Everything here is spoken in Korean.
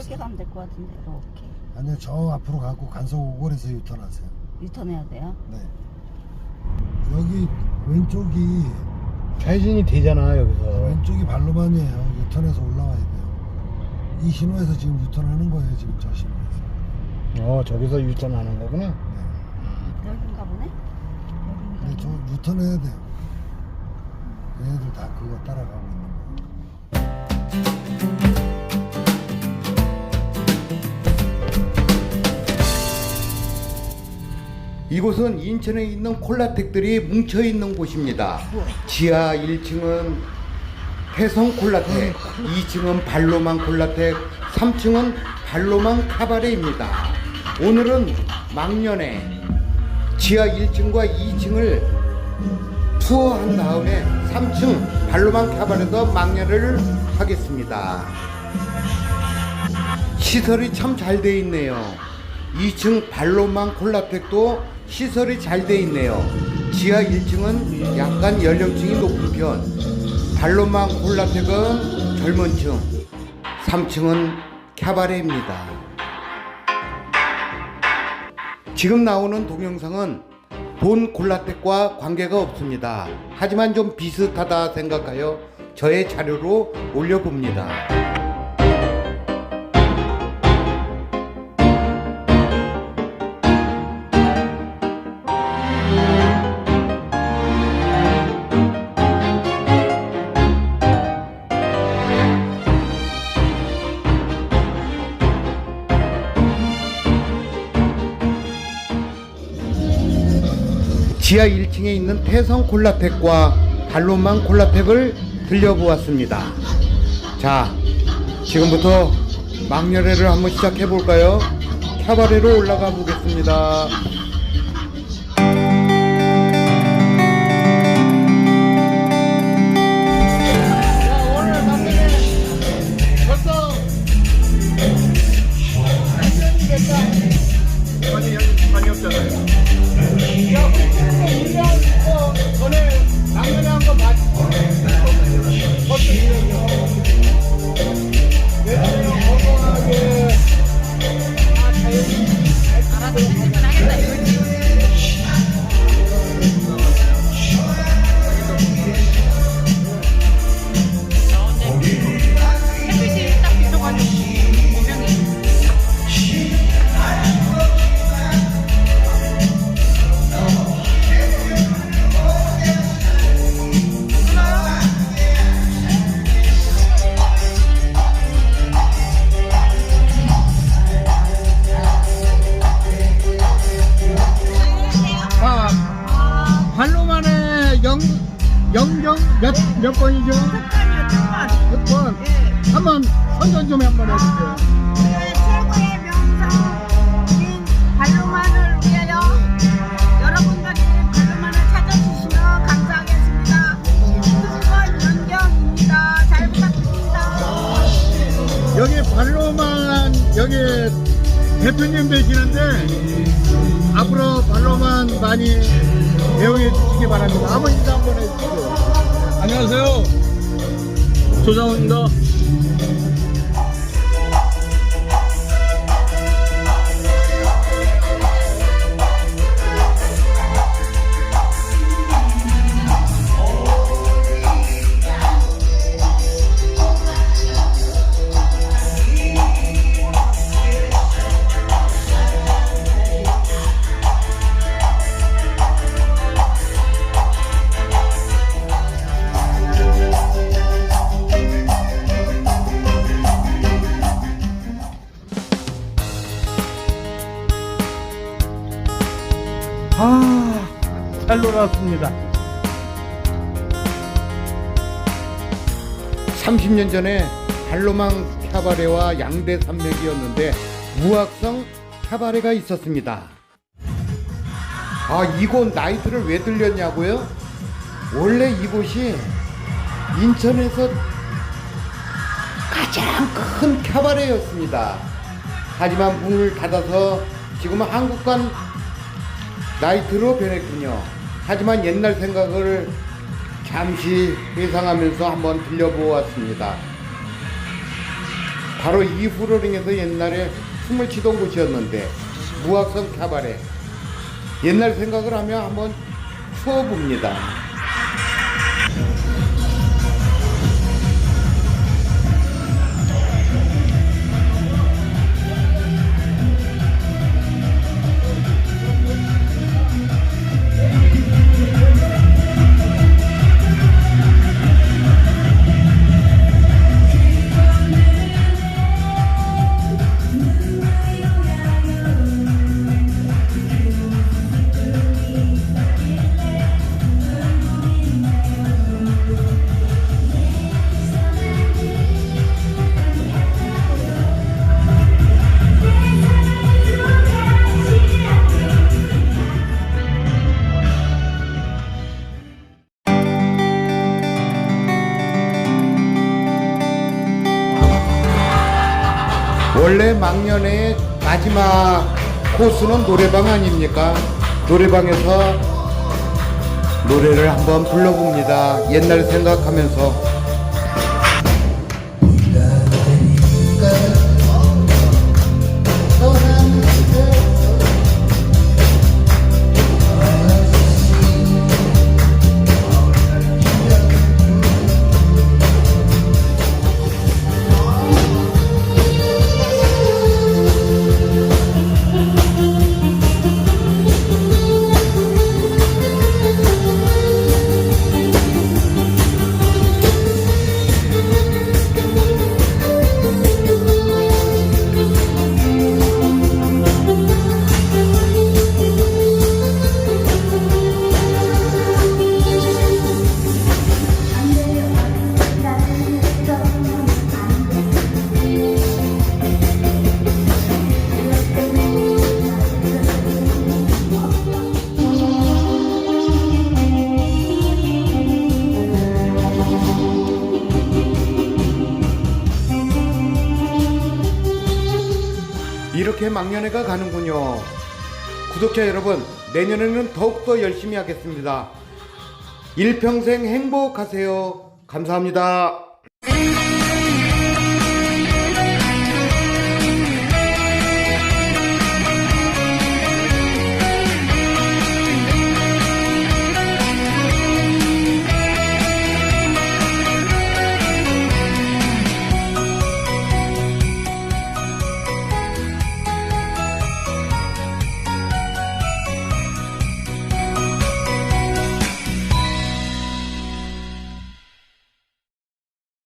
가면 될 것 같은데 이렇게 아니요 저 앞으로 가고 간석 오골에서 유턴하세요. 유턴해야 돼요? 네. 여기 왼쪽이 좌회전이 되잖아 여기서 왼쪽이 발로만이에요. 유턴해서 올라와야 돼요. 이 신호에서 지금 유턴하는 거예요. 지금 저 신호에서. 어 저기서 유턴하는 거구나 네. 여긴가 보네? 근데 여긴가 저 보네? 유턴해야 돼요. 얘네들 다 그거 따라가고 있는 거예요. 이곳은 인천에 있는 콜라텍들이 뭉쳐 있는 곳입니다. 지하 1층은 해성 콜라텍, 2층은 발로만 콜라텍, 3층은 발로만 카바레입니다. 오늘은 막년에 지하 1층과 2층을 투어한 다음에 3층 발로만 카바레도 막년을 하겠습니다. 시설이 참 잘 돼 있네요. 2층 발로만 콜라텍도 시설이 잘 돼 있네요. 지하 1층은 약간 연령층이 높은 편, 발로만 콜라텍은 젊은 층, 3층은 캬바레입니다. 지금 나오는 동영상은 본 콜라텍과 관계가 없습니다. 하지만 좀 비슷하다 생각하여 저의 자료로 올려봅니다. 지하 1층에 있는 태성 콜라텍과 발로만 콜라텍을 들려보았습니다. 자, 지금부터 막렬회를 한번 시작해 볼까요? 캬바레로 올라가 보겠습니다. 몇몇 번이죠? 몇 번? 한번 선전 좀 한번 해주세요. 네, 최고의 명성인 발로만을 위하여 여러분들이 발로만을 찾아주시면 감사하겠습니다. 신수건 연경입니다. 잘 부탁드립니다. 여기 발로만 여기 대표님 되시는데 앞으로 발로만 많이 애용해 주시기 바랍니다. 인사 한번 해주세요. 안녕하세요. 조장훈입니다. 잘 놀았습니다. 30년 전에 발로망 캬바레와 양대 산맥이었는데 무학성 캬바레가 있었습니다. 아 이곳 나이트를 왜 들렸냐고요? 원래 이곳이 인천에서 가장 큰 캬바레였습니다. 하지만 문을 닫아서 지금은 한국관 나이트로 변했군요. 하지만 옛날 생각을 잠시 회상하면서 한번 들려보았습니다. 바로 이 후로링에서 옛날에 춤을 추던 곳이었는데 무학성 카바레 옛날 생각을 하며 한번 추어봅니다. 원래 망년의 마지막 코스는 노래방 아닙니까? 노래방에서 노래를 한번 불러봅니다. 옛날 생각하면서. 이렇게 망년회가 가는군요. 구독자 여러분, 내년에는 더욱더 열심히 하겠습니다. 일평생 행복하세요. 감사합니다.